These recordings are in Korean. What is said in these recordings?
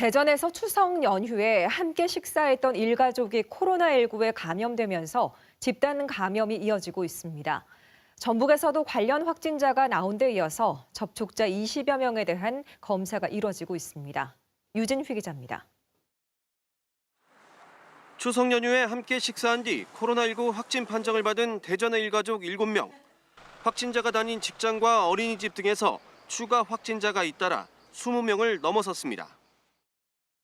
대전에서 추석 연휴에 함께 식사했던 일가족이 코로나19에 감염되면서 집단 감염이 이어지고 있습니다. 전북에서도 관련 확진자가 나온 데 이어서 접촉자 20여 명에 대한 검사가 이뤄지고 있습니다. 유진휘 기자입니다. 추석 연휴에 함께 식사한 뒤 코로나19 확진 판정을 받은 대전의 일가족 7명. 확진자가 다닌 직장과 어린이집 등에서 추가 확진자가 잇따라 20명을 넘어섰습니다.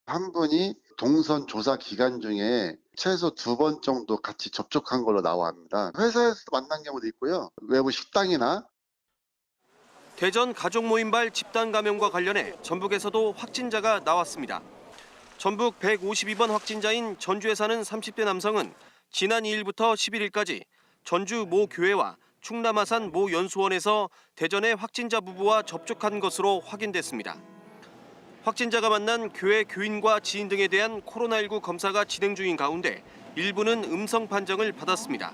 한 분이 동선 조사 기간 중에 최소 두 번 정도 같이 접촉한 걸로 나와합니다. 회사에서 만난 경우도 있고요. 외부 식당이나 대전 가족 모임발 집단 감염과 관련해 전북에서도 확진자가 나왔습니다. 전북 152번 확진자인 전주에 사는 30대 남성은 지난 2일부터 11일까지 전주 모 교회와 충남 아산 모 연수원에서 대전의 확진자 부부와 접촉한 것으로 확인됐습니다. 확진자가 만난 교회 교인과 지인 등에 대한 코로나19 검사가 진행 중인 가운데 일부는 음성 판정을 받았습니다.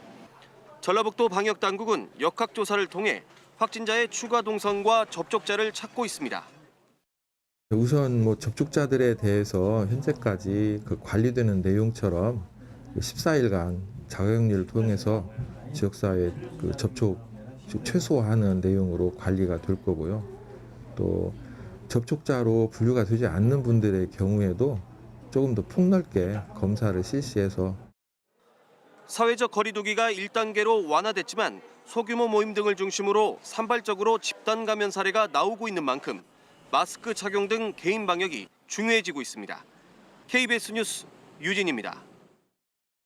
전라북도 방역 당국은 역학 조사를 통해 확진자의 추가 동선과 접촉자를 찾고 있습니다. 우선 뭐 접촉자들에 대해서 현재까지 그 관리되는 내용처럼 14일간 자가격리를 통해서 지역사회 그 접촉 최소화하는 내용으로 관리가 될 거고요. 또 접촉자로 분류가 되지 않는 분들의 경우에도 조금 더 폭넓게 검사를 실시해서 사회적 거리두기가 1단계로 완화됐지만 소규모 모임 등을 중심으로 산발적으로 집단 감염 사례가 나오고 있는 만큼 마스크 착용 등 개인 방역이 중요해지고 있습니다. KBS 뉴스 유진입니다.